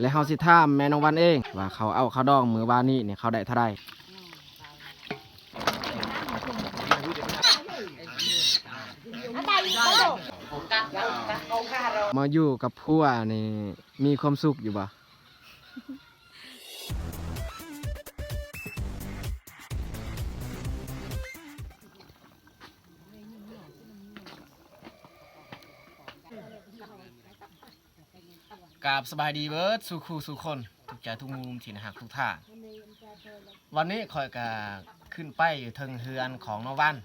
และเฮาสิถามแม่น้องวันเอง ว่าเขาเอาข้าวดองมือวานนี้เนี่ยเขาได้เท่าใดมาอยู่กับผัวนี่มีความสุขอยู่บ่ กราบสบายดีเบิร์ดสู่ครูสู่คนทุกใจทุกมุมที่นะฮักทุกท่าวันนี้คอยกาขึ้นไปอยู่เทิงเฮือนของน้องวัน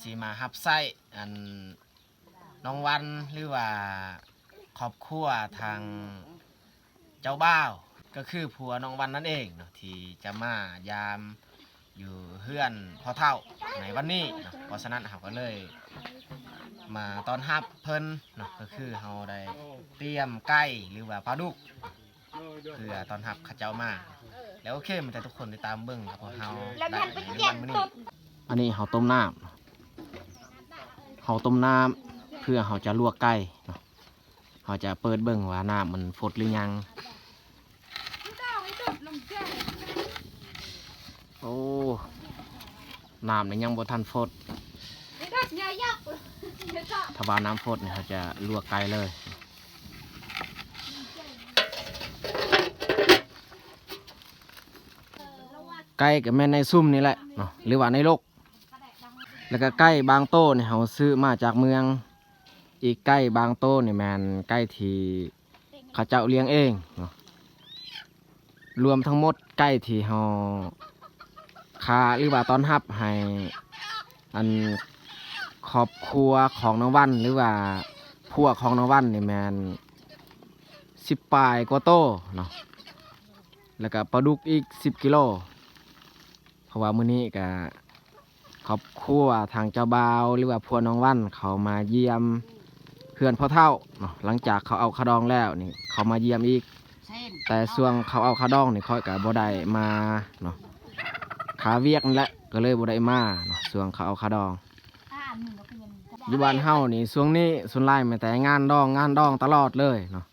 สีมาฮับไส้อันน้องวันหรือว่าครอบครัวทางเจ้าบ่าวก็คือผัวน้องวันนั่นเองเนาะที่จะมายามอยู่เฮือนพ่อเท่าในวันนี้เนาะเพราะฉะนั้นเราก็เลย มาตอนฮับเพิ่นเนาะก็คือเราได้เตรียมไก่หรือว่าปลาดุกเพื่อตอนฮับเขาเจ้ามา แล้วโอเคมันจะทุกคนติดตามเบิ่งเพราะเราได้ในวันมื้อนี้อันนี้เราต้มน้ำเราต้มน้ำเพื่อเราจะลวกไก่เนาะเราจะเปิดเบิ่งว่าน้ำมันฟดหรือยังโอ้น้ำนี่ยังบ่ทันฟด ถ้าว่าน้ำฟดเนี่ยเขาจะลวกไก่เลยไก่กับแม่ในซุ่มนี่แหละเนาะหรือว่าในโลก แล้วก็ไก่บางโต้เนี่ยเขาซื้อมาจากเมือง อีกไก่บางโต้เนี่ยแมนไก่ที่เขาเจ้าเลี้ยงเองเนาะรวมทั้งหมดไก่ที่เขาคาหรือว่าตอนฮับให้อัน ครอบครัวของน้องวันหรือว่าพวกของน้องวันนี่แมนสิบปลายกว่าโตเนาะแล้วก็ปลาดุกอีกสิบกิโลเพราะว่ามื้อนี้ก็ครอบครัวทางเจ้าบ่าวหรือว่าพวกน้องวันเขามาเยี่ยมเพื่อนพ่อเท่าเนาะหลังจากเขาเอาขาวดองแล้วนี่เขามาเยี่ยมอีก แต่ส่วงเขาเอาขาวดองนี่เขาก็บ่ได้มาเนาะขาเวียกนั่นแหละก็เลยบ่ได้มาเนาะส่วงเขาเอาขาวดอง อยู่บ้านเฮานี่ช่วงนี้ส่วนไล่มาแต่งานดองงานดองตลอดเลยเนาะ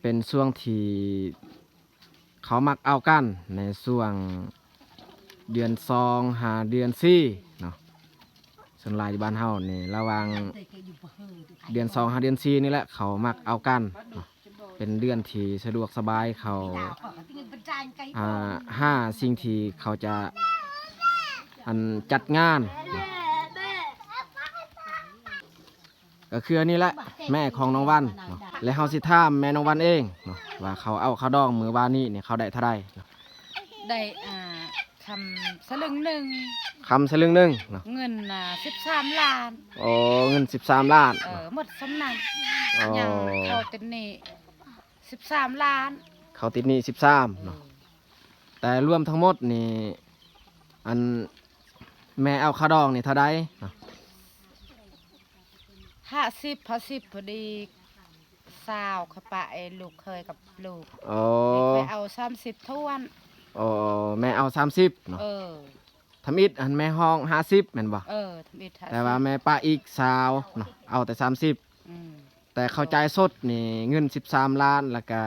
เป็นช่วงที่เขามักเอากันในช่วงเดือนสองหาเดือนสี่เนาะส่วนไล่อยู่บ้านเฮานี่ระหวังเดือนสองหาเดือนสี่นี่แหละเขามักเอากันเนาะเป็นเดือนที่สะดวกสบายเขาอ่าห้าสิ่งที่เขาจะ อันจัดงานเนาะก็คืออันนี้แหละแม่ของน้องวันเนาะและเฮาสิถามแม่น้องวันเองเนาะว่าเขาเอาข้าวดองมือวานนี้เนี่ยเขาได้เท่าใดเนาะได้อ่าคำสลึงหนึ่งคำสลึงหนึงเนาะเงินอ่าสิบสามล้านโอ้เงิน13ล้านเออหมดสำนักอ๋อยังเขาติดหนี่สิบสามล้าน เขาติดหนี้13เนาะแต่รวมทั้งหมดนี่อัน แม่เอาข้าวดองนี่เท่าใดเนาะห้าสิบพอสิบพอดีสาวเขาปะไอ้ลูกเคยกับลูกโอ้ไปเอาสามสิบทวนโอ้แม่เอา30เนาะเออทำอิดอันแม่ห้อง50แม่นบ่เออทำอิฐห้แต่ว่าแม่ป้าอีกสาวเนาะเอาแต่30อืมแต่เข้าใจายสดนี่เงิน13ล้านแล้วก็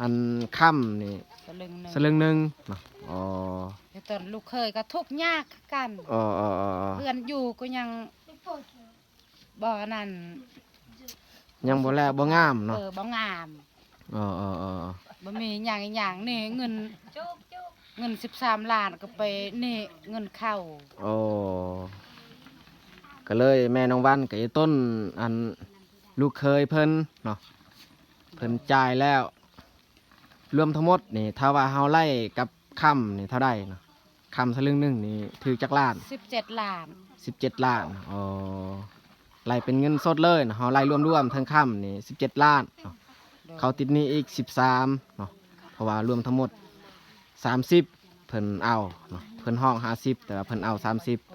อันค่ำนี่ส ลึงหนึ่งสลึงหนึ่งเนาะอ๋อแต่ตอนลูกเคยก็ทุกข์ยากคือกันอ๋ออ๋ออ๋อเพื่อนอยู่ก็ยังบ่อนั่นยังบ่แลบ่งามเอเนาะอบ่งามอ๋ออ๋ออ๋อบ่มีอย่างอีกอย่างนี่เงินเงินสิบสามล้านก็ไปนี่เงินเข้าโอ้ก็เลยแม่น้องวันกับไอ้ต้นอันลูกเคยเพิ่นเนาะเพิ่นจ่ายแล้ว รวมทั้งหมดนี่ถ้าว่าเฮาไล่กับค่ำนี่เท่าใดเนาะค่ำสลึงหนึงนี่ถือจักล้านสิบเจ็ดล้าน17ล้านอ๋อไล่เป็นเงินสดเลยเนาะเฮาไล่รวมๆทั้งค่ำนี่17ล้านเนาะเขาติดหนี้อีก13เนาะเพราะว่ารวมทั้งหมด30เพิ่นเอาเนาะเพิ่นห้อง50แต่ว่าเพิ่นเอา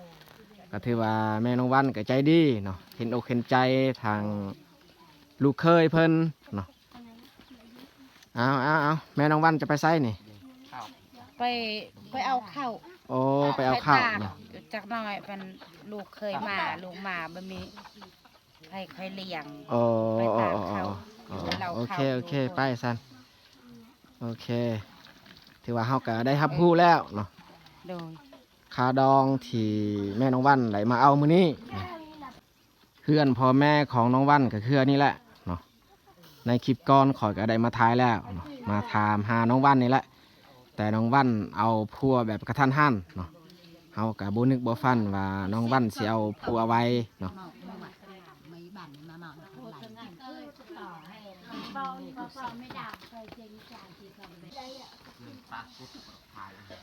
30ก็ถือว่าแม่น้องวันก็ใจดีเนาะเห็นอกเห็นใจทางลูกเคยเพิ่นเนาะ เอาเอาเอาแม่น้องวันจะไปไสนี่ไปไปเอาเข้าโอ้ไปเอาข้าวตกเนาะจากหน้อยเป็นลูกเคยมาลูกมาบ่มีใครเคยเลี้ยงโอ้ไปโอ้ตากโอ้เขาโอ้อ๋อเราโอเคข้าโอเคไปสันโอเค ถือว่าเฮาก็ได้รับผู้แล้วเนาะโดยคาดองที่แม่น้องวันไหลมาเอามื้อนี้เพื่อนพ่อแม่ของน้องวันก็คืออันนี้แหละเนาะ ในคลิปก่อนขอยก็ได้มาทายแล้วเนาะมาถามหาน้องวันนี่แหละ แต่น้องวันเอาพัวแบบกระทันหันเนาะเฮากับบ่นึกบ่ฟันว่าน้องวันสิเอาพัวไว้เนาะ mấy bản mà mạo là không lành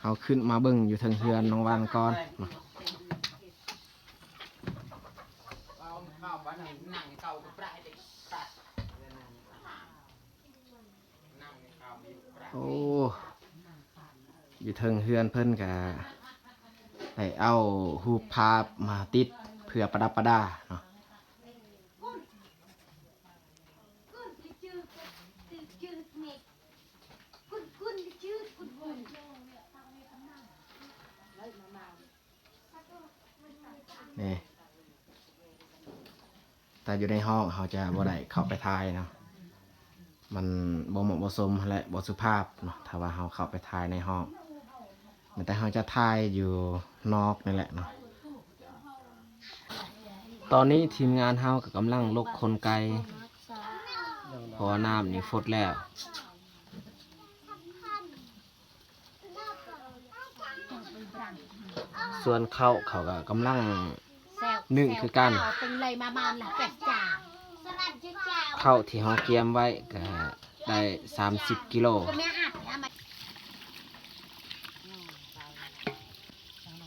เฮาขึ้นมาเบิ่งอยู่เทิงเฮือนน้องวันก่อนเนาะ โอ้อยู่เทิงเฮือนเพิ่นกะให้เอารูปภาพมาติดเพื่อประดับประดาเนาะนี่แต่อยู่ในห้องเขาจะบ่ได้เข้าไปทายเนาะ มันบ่เหมาะบ่สมและบ่สุภาพเนาะถ้าว่าเราเข้าไปถ่ายในห้องแต่เราจะถ่ายอยู่นอกนี่แหละเนาะตอนนี้ทีมงานเฮาก็กำลังลกคนไกลพราะว่าน้ำนี่ฟดแล้วส่วนเขาเขาก็กำลังนึ่งคือกัน từng lầy mà màn là bẹt chả เข้าวที่เฮาเกียมไว้ก็ได้30กิโล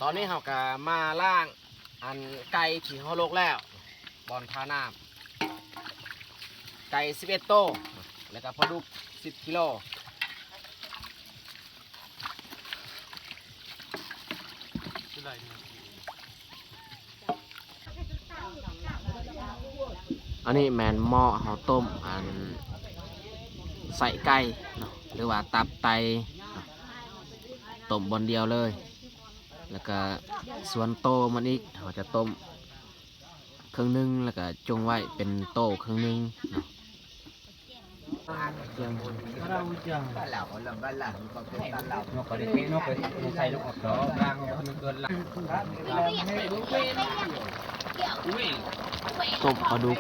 ตอนนี้เราก็มาล่างอันไก่ที่เขาลกแล้ว บอลทาน้ำไก่11โตวแล้วก็พอดุก10กิโล อันนี้แมนหม้อเขาต้มอันใส่ไก่หรือว่าตับไตต้มบนเดียวเลย แล้วก็ส่วนโตมันอีกเราจะต้มครึ่งหนึงแล้วก็จงไว้เป็นโตครึ่งหนึงเนาะ ตรียมาดุก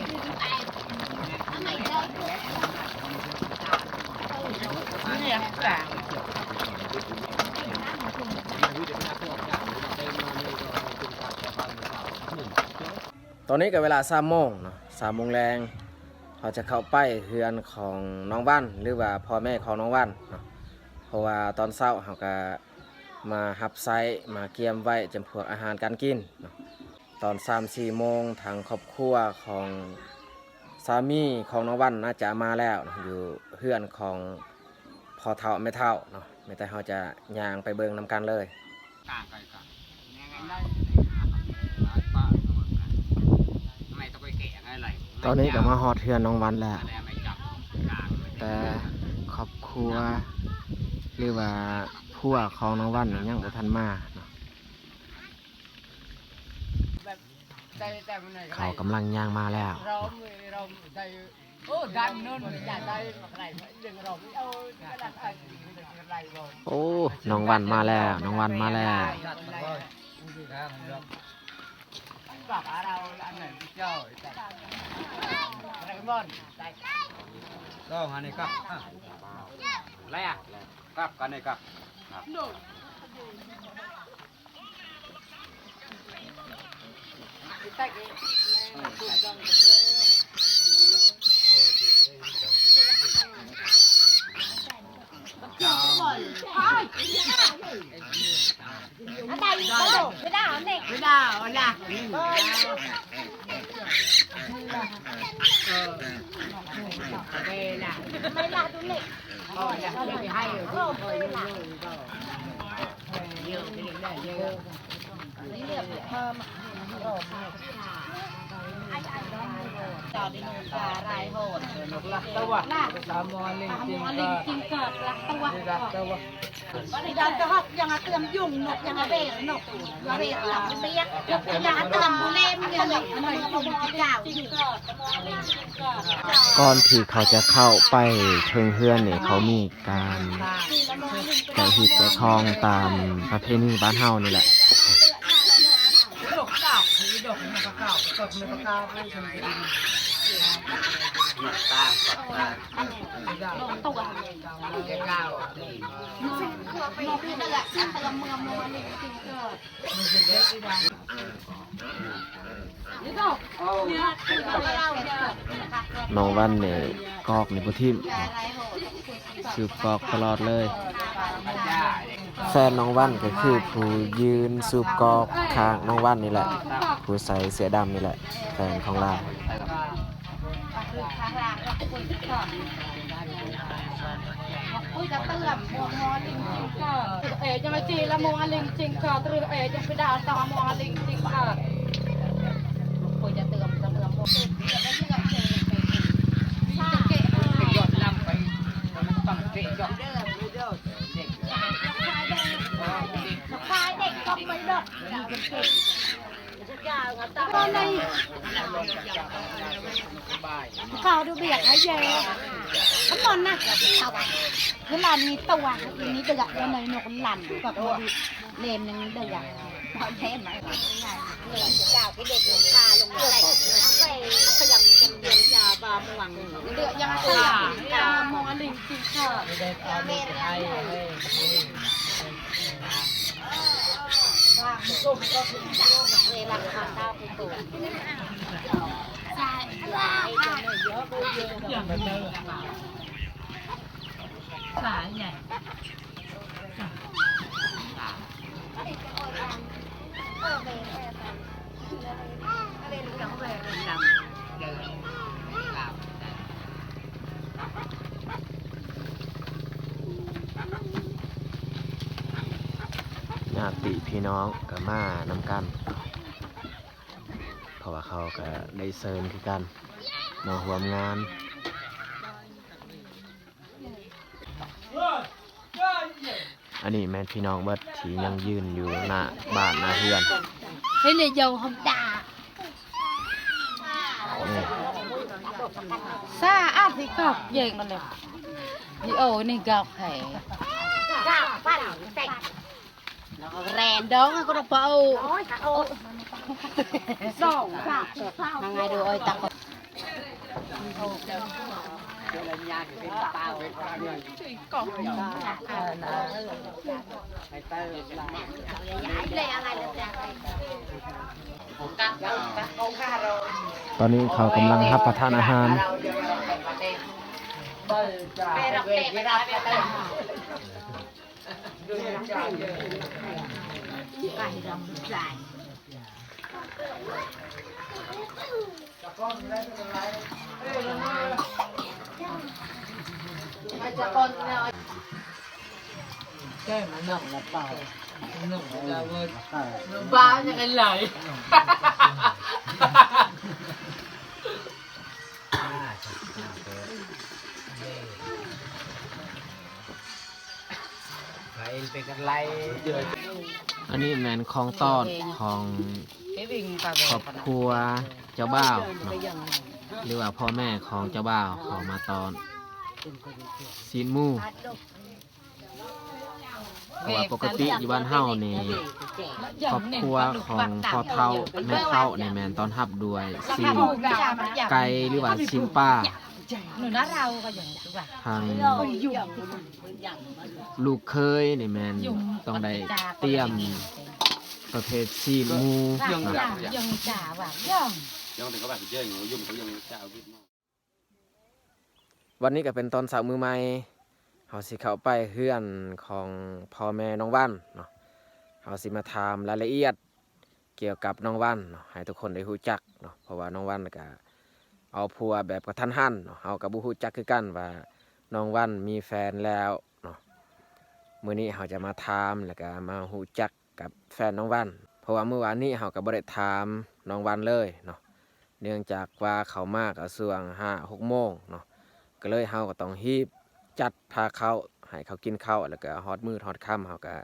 ตอนนี้ก็เวลาสามโมงเนาะสามโมงแรง เขาจะเข้าไปเฮือนของน้องบ้านหรือว่าพ่อแม่ของน้องบ้านเนาะเพราะว่าตอนเช้าเขาก็มาหับไซส์มาเกียมไว้จำพวกอาหารการกินเนาะตอนสามสี่โมงทางครอบครัวของสามีของน้องบ้านน่าจะมาแล้วนะอยู่เฮือนของพ่อเท่าแม่เท่าเนาะไม่แต่เขาจะย่างไปเบิ่งนำกันเลย cả cái cả nghe ngay đây Đấy, ba mày tao quay kẻ ngay này ตอ ตอนนี้ก็มาฮอดเฮือนน้องวันแล้ว แต่ครอบครัว หรือว่าพวกของน้องวันยังบ่ทันมาเนาะเขากำลังย่างมาแล้วโอ้น้องวันมาแล้ว น้องวันมาแล้ว cỏ ở đâu ăn này đi chơi ngon. Đâu hà này cặp? À. Lấy à? Cặp ừ, cái này cặp. Hãy subscribe cho kênh Ghiền Ờ, là cái này hay rồi chứ. Ờ, Thôi, đây là. rồi, rồi. Nhiều cái này để nhiều. thơm rồi จอดดินูกาไรโหดลักตะวะตามอลิงจิงก็งจริงเกิดรักตัวลักตะวันหลักตะวันกยังเบรหลับเสียยั งเติมบุเล่มยังหลบมันลงเจ้าก่อนที่เขาจะเข้าไปเทิงเฮือนเนี่ยเขามีการแกะหิดแกะทองตามประเพณีบ้านเฮานี่แหละ ดอกเก่าคือดอกมะเก่าดอกมะเก่าไม่ใช่ลงตัวเก่านกนี่แหละฉันเติมเมืองมัวลิงจริงเกิดมันจะเยอะที่ดังนี่ดอกเนี่ยคือเราเนี่ยนะคะน้องวันเนี่ยกอกในพุทิมไรโหดสืบกอกตลอดเลย แฟนน้องวันก็คือผู้ยืนสูบกอกข้างน้องวันนี่แหละ ผู้ใส่เสื้อดำนี่แหละ แฟนของเรา ข้างล่างก็คุยก่อนคุยจะเติมมัวมัวลิงจริงกิดเอ๋จะมาจีละมัวลิงจริงกิดหรือเอ๋จะไปด่าต่อมัวลิงจริงกิดคุยจะเติมจะเติมมัวจะไม่เชื่อเอ๋จะเกะยอดลำไปมันต้องเกยอดคายเด็กก็ไม่ดอก ตอนในข่าดูเบียดให้เยอะทั้งหมดนะเอาเวลานี้ตัวนี้เดือดแล้วในหนกหลั่นกับเลมนึงเดือดพอเทมไหมเลมเจ้าที่เด็กลงคาลงใส่ขยำกันเดียนยาบาม่วงเดือดยังตายามอลิงจริงค่ะไม่ได้ ตาให้เวลาข้าวเต้าไปตัวใช่ใช่อย่างมันเจอญา ติพี่น้องก็มานำกัน เพราะว่าเขาก็ได้เซิร์นคือกันมาร่วมงานอันนี้แม่นพี่น้องเบิดที่ยังยืนอยู่หน้าบ้านหน้าเฮือน Thế này dầu không đà นี่ xa áp thì cọc vậy mà này thì ổ này gọc hẻ Gạo phát sạch nó rèn đó có được bao Ôi ôi Đổ gạo hàng ngày đồ ơi tặng เลยอะไรเลยจ้ะ ตอนนี้เขากำลังรับประทานอาหารไปรับเตะไปรับเตะไปรำใจ แก้มันหนักละเปล่าหนักละเว้ย ba nhà cái lời ไป เป็นกันไรเยอะอันนี้แมนของต้อนของครอบครัวเจ้าบ่าวเนาะหรือว่าพ่อแม่ของเจ้าบ่าวเขามาตอนซีนมูเพราะว่าปกติอยู่บ้านเฮานี่ครอบครัวของพ่อเฒ่าแม่เฒ่าในแมนตอนทับด้วยซีนไก่หรือว่าซีนป้า nửa nát rau coi vậy đúng không ทางลูกเคยนี่แมนต้องได้เตรียมประเภทซีนหมู dừng เนาะ dừng trả vào dừng Dân thì các bạn chơi người dùng của dân chào Việt Nam. วันนี้ก็เป็นตอนเสาร์มือใหม่เขาสิเข้าไปเฮือนของพ่อแม่น้องวันเนาะเขาสิมาถามรายละเอียดเกี่ยวกับน้องวันเนาะให้ทุกคนได้รู้จักเนาะเพราะว่าน้องวันก็ เอาผัวแบบกระทันหันเนาะเขากับบุรู้จักคือกันว่าน้องวันมีแฟนแล้วเนาะมื้อนี้เขาจะมาถามแล้วก็มารู้จักกับแฟนน้องวัน เพราะว่าเมื่อวานนี้เขาก็บ่ได้ถามน้องวันเลยเนาะเนื่องจากว่าเขามากส่วงห้าหกโมงเนาะก็เลยเฮาก็ต้องฮีบจัดพาเขาให้เขากินข้าวแล้วก็ฮอดมืดฮอดค่ำเฮาก็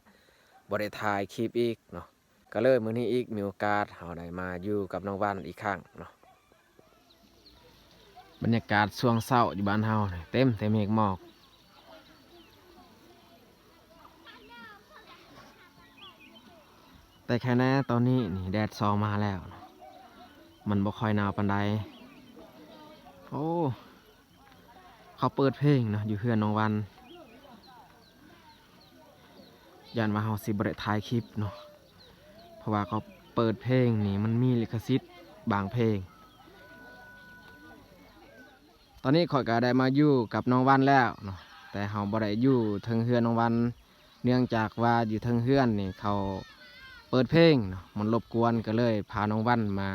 บ่ได้ถ่ายคลิปอีกเนาะก็เลยมื้อนี้อีกมีโอกาสเฮาได้มาอยู่กับน้องวันอีกครั้งเนาะ บรรยากาศช่วงเช้าอยู่บ้านเฮาเต็มเต็มเมฆหมอกแต่แค่แน่ตอนนี้นี่แดดซองมาแล้ว มันบ่ค่อยหนาวปานใดโอ้เขาเปิดเพลงเนาะอยู่เพื่อนน้องวันยันว่าเฮาสิบ่ได้ถ่ายคลิปเนาะเพราะว่าเขาเปิดเพลงนี่มันมีลิขสิทธิ์บางเพลง ตอนนี้ข่อยก็ได้มาอยู่กับน้องวันแล้วเนาะแต่เฮาบ่ได้อยู่เทิงเฮือนน้องวัน เนื่องจากว่าอยู่เทิงเฮือนนี่เขาเปิดเพลงเนาะมันรบกวนก็เลยพาน้องวันมา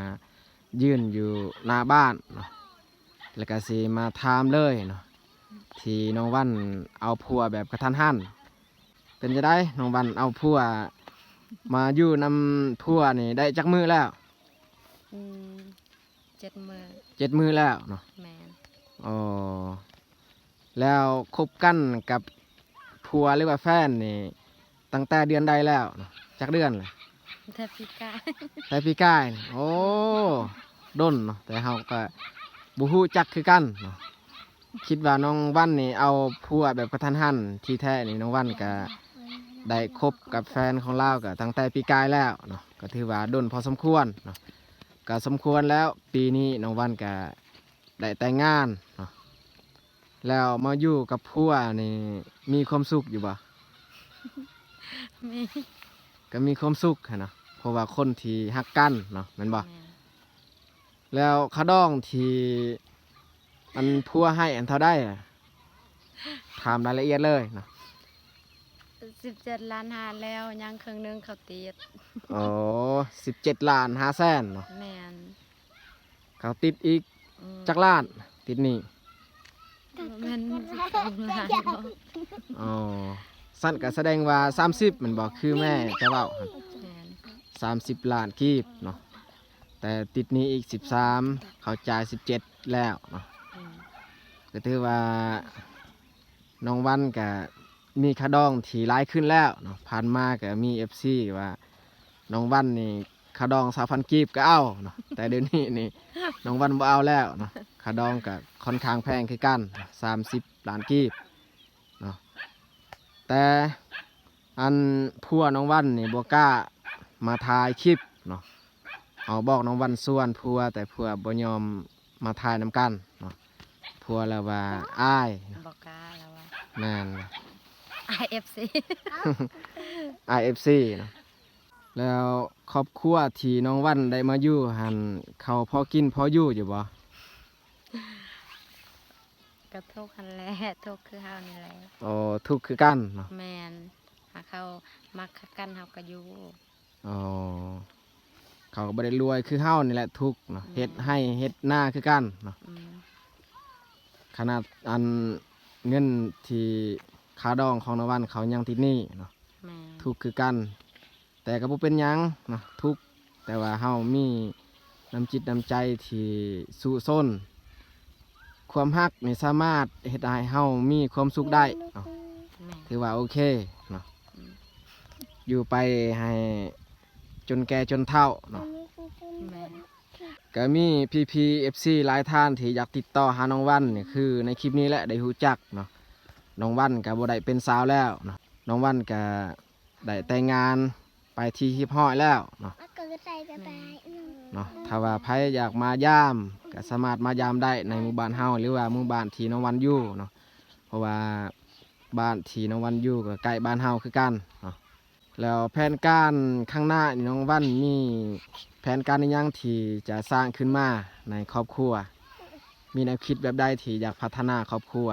ยืนอยู่หน้าบ้านเนาะแล้วก็สิมาถามเลยเนาะที่น้องวันเอาพัวแบบกระทันหันเป็นจะได้น้องวันเอาพัวมาอยู่นำพัวนี่ได้จักมือแล้วอืมเจ็ดมือเจ็ดมือแล้วเนาะแมน อ๋อ แล้วคบกันกับพัวหรือว่าแฟนนี่ ตั้งแต่เดือนใดแล้วเนาะจักเดือนเลยเทพิกาแต่พี่กายนี่โอ้ด้นเนาะแต่เฮาก็บูฮู้จักคือกันเนาะคิดว่าน้องวันนี่เอาผัวแบบกระทันหันที่แท้นี่น้องวันก็ได้คบกับแฟนของเราก็ตั้งแต่ปีกายแล้วเนาะก็ถือว่าด้นพอสมควรเนาะก็สมควรแล้วปีนี้น้องวันก็ ได้แต่งงานเนาะแล้วมาอยู่กับผัวนี่มีความสุขอยู่บ่มีก็มีความสุขหั้นเนาะเพราะว่าคนที่ฮักกันเนาะแม่นบ่แมนแล้วขาดองที่มันพัวให้อันเท่าได้อะถามรายละเอียดเลยเนาะสิบเจ็ดล้านหาแล้วยังครึ่งหนึงเขาตีดโอ้สิบเจ็ดล้านห้าแสนเนาะแมนเขาติดอีกอืม จักล้านติดหนี่แมนสองล้านบ่อ๋อสั้นก็แสดงว่าสามสิบมันบอกคือแม่จะเว้าแมนสามสิบล้านกีบเนาะแต่ติดหนี้อีกสิบสามเขาจ่ายสิบเจ็ดแล้วเนาะอืมก็ถือว่าน้องวันกับมีคาดองที่ร้ายขึ้นแล้วเนาะผ่านมากับมีเอฟซีว่าน้องวันนี่ คาดองสาพันกีบก็เอาเนาะแต่เดี๋ยวนี้นี่น้องวันบ่เอาแล้วเนาะคาดองกับค่อนข้างแพงคือกันสามสิบล้านกีบเนาะแต่อันพัวน้องวันนี่บ่กล้ามาถ่ายคลิปเนาะเอาบอกน้องวันส่วนพัวแต่พัวบ่ยอมมาถ่ายนํกันเนาะพัวแล้วว่าอ้ายบอกกล้าแล้วว่าแม่น IFC IFC เนาะ แล้วครอบครัวที่น้องวันได้มาอยู่หันเขาพอกินพออยู่อยู่บ่กระทุกคันแหละทุกคือเฮานี่แหละโอ้ทุกข์คือกันเนาะแมนหาเขามักกันเฮาก็อยู่อ๋อเขาก็บ่ได้รวยคือเฮานี่แหละทุกข์เนาะเฮ็ดให้เฮ็ดหน้าคือกันเนาะอืมขนาดอันเงินที่ค่าดองของน้องวันเขายังติดหนี้เนาะแมนทุกข์คือกัน แต่ก็บ่เป็นหยังเนาะทุกข์แต่ว่าเฮามีน้ำจิตน้ำใจที่สู้ซนความฮักนี่สามารถเฮ็ดให้เฮามีความสุขได้เนาะแมนถือว่าโอเคเนาะอืมอยู่ไปให้จนแก่จนเฒ่าเนาะ แมนก็มี PPFC หลายท่านที่อยากติดต่อหาน้องวันนี่คือในคลิปนี้แหละได้รู้จักเนาะน้องวันก็บ่ได้เป็นสาวแล้วเนาะน้องวันก็ได้แต่งงาน ไปที่ฮิปฮอยแล้วเนาะเนาะถ้าว่าไผอยากมายามก็สามารถมายามได้ในหมู่บ้านเฮาหรือว่าหมู่บ้านที่น้องวันอยู่เนาะเพราะว่าบ้านที่น้องวันอยู่ก็ใกล้บ้านเฮาคือกันเนาะแล้วแผนการข้างหน้านี่น้องวันมีแผนการในยังที่จะสร้างขึ้นมาในครอบครัว มีแนวคิดแบบใดที่อยากพัฒนาครอบครัว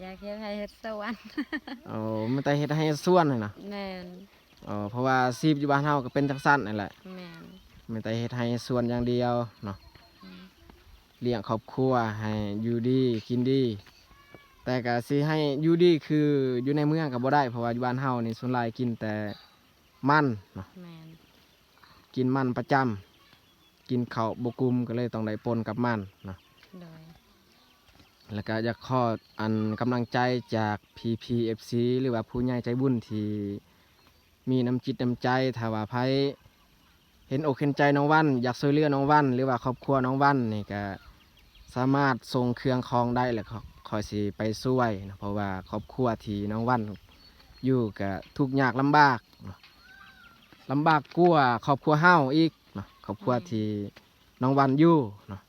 อยากเฮ็ดให้เฮ็ดสวรรค์เอาไม่แต่เฮ็ดให้ส่วนเลยนะแมนเออเพราะว่าซีบอยู่บ้านเฮาก็เป็นจังซั่นนั่นแหละแมนไม่แต่เฮ็ดให้ส่วนอย่างเดียวเนาะอืมเลี้ยงครอบครัวให้อยู่ดีกินดี แต่ก็สิให้อยู่ดีคืออยู่ในเมืองก็บ่ได้เพราะว่าอยู่บ้านเฮานี่ส่วนหลายกินแต่มันเนาะแมนกินมันประจำกินข้าวบกุมก็เลยต้องได้ปนกับมันเนาะโดย แล้วก็อยากขออันกำลังใจจาก PPFC หรือว่าผู้ใหญ่ใจบุญที่มีน้ำจิตน้ำใจถ้าว่าไผเห็นอกเห็นใจน้องวัน อยากช่วยเหลือน้องวัน หรือว่าครอบครัวน้องวันนี่ก็สามารถส่งเครื่องคองได้แหละคอยสิไปช่วยนะเพราะว่าครอบครัวที่น้องวันอยู่ก็ทุกข์ยากลำบากเนาะลำบากกลัวครอบครัวเฮาอีกครอบครัวที่น้องวันอยู่เนาะ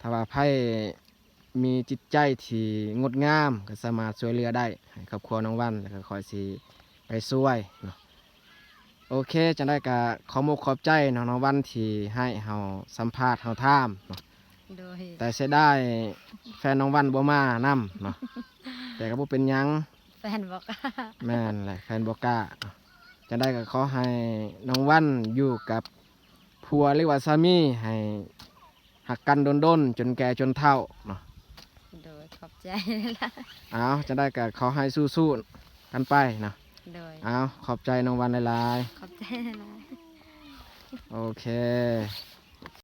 ถ้าว่าไผ มีจิตใจที่งดงามก็สามารถช่วยเหลือได้ให้ครอบครัวน้องวันแล้วก็คอยสิไปช่วยเนาะโอเคจะได้กะขอมกขอบใจน้องน้องวันที่ให้เฮาสัมภาษณ์เฮาถามเนาะโดยแต่เสียได้แฟนน้องวันบ่มานํเนาะแต่ก็บ่เป็นหยังแฟนบอกว่าแม่นแหละแฟนบ่กล้าเนาะจะได้ก็ขอให้น้องวันอยู่กับผัวหรือว่าสามีให้หักกันดนๆจนแก่จนเฒ่าเนาะโดยขอบ ใจละเอาจะได้กับขอให้สู้ๆกันไปนะโดยเอาขอบใจน้องวันหลายขอบใจละ ๆโอเค